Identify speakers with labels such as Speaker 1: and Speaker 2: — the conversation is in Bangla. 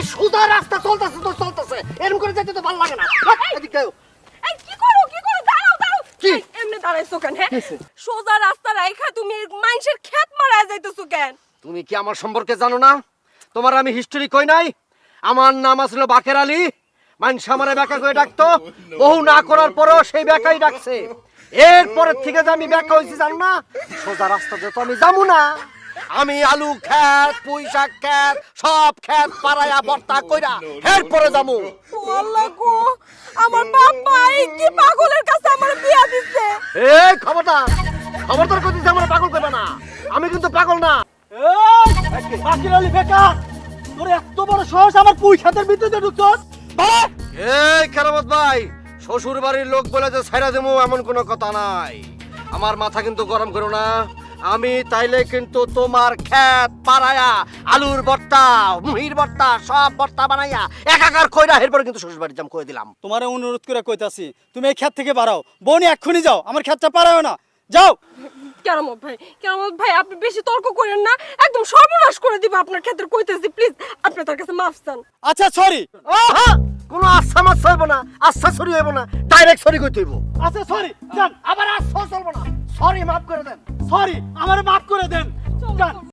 Speaker 1: এই সোজা রাস্তা চলতেছে তো চলতেছে। এরকম করে যেতে তো ভালো লাগে না। এদিক দাও
Speaker 2: এই কি করো কি করো? দাঁড়াও দাঁড়াও।
Speaker 1: কি?
Speaker 2: এমনি দাঁড়াইছো কেন হ্যাঁ? সোজা রাস্তা রাইখা তুমি মানুষের মারা যাইতেছো কেন?
Speaker 1: তুমি কি আমার সম্পর্কে জানো না? তোমার আমি হিস্টোরি কই নাই? আমার নাম আসলো বাকের আলী। মানুষ আমারে ব্যাকা করে ডাকতো। বহু না করার পরেও সেই ব্যাকাই ডাকছে। এরপরের থেকে যে আমি ব্যাকা হয়েছি জানো না? সোজা রাস্তাতে তো আমি যাব না। আমি আলু খেত পুঁই শাক খেত সব খেত পাড়ায়া বর্তা কইরা এরপরে যাব
Speaker 2: ও আল্লাহ গো আমার বাবা এই কি পাগলের কাছে আমার বিয়া দিচ্ছে
Speaker 1: এই খবরদার খবরদার করতেছি আমার পাগল করবে না। আমি কিন্তু পাগল না।
Speaker 3: এই বাকির আলী বেকা তোর এত বড় সাহস আমার পুই খাতের ভিতরে ঢুকছস?
Speaker 1: এই কেরামত ভাই শ্বশুর বাড়ির লোক বলে যে ছাইরা দেবো এমন কোনো কথা নাই। আমার মাথা কিন্তু গরম করো না। আমি তাইলে কিন্তু তোমার ক্ষেত পাড়ায়া আলুর ভর্তা মুহির ভর্তা সব ভর্তা বানাইয়া একাকার কইরা এরপরে কিন্তু শ্বশুর বাড়ি জাম কই দিলাম।
Speaker 3: তোমারে অনুরোধ করে কইতাছি তুমি এই ক্ষেত থেকে বাড়াও। বনি এক্ষুনি যাও আমার ক্ষেতটা পারাও না। যাও!
Speaker 2: কেরামত ভাই? কেরামত ভাই? আপনি বেশি তর্ক করেন না। একদম সর্বনাশ করে দিব আপনার ক্ষেত্রে কইতেছি প্লিজ। আপনি তার কাছে মাফ চান।
Speaker 3: আচ্ছা সরি!
Speaker 1: আহা! হইব না আচ্ছা সরি হইব না ডাইরেক্ট সরি কইতে হইব।
Speaker 3: আচ্ছা সরি জান
Speaker 1: আবার আচ্ছা চলবো না। সরি মাফ করে দেন।
Speaker 3: সরি আমার মাফ করে দেন। যান।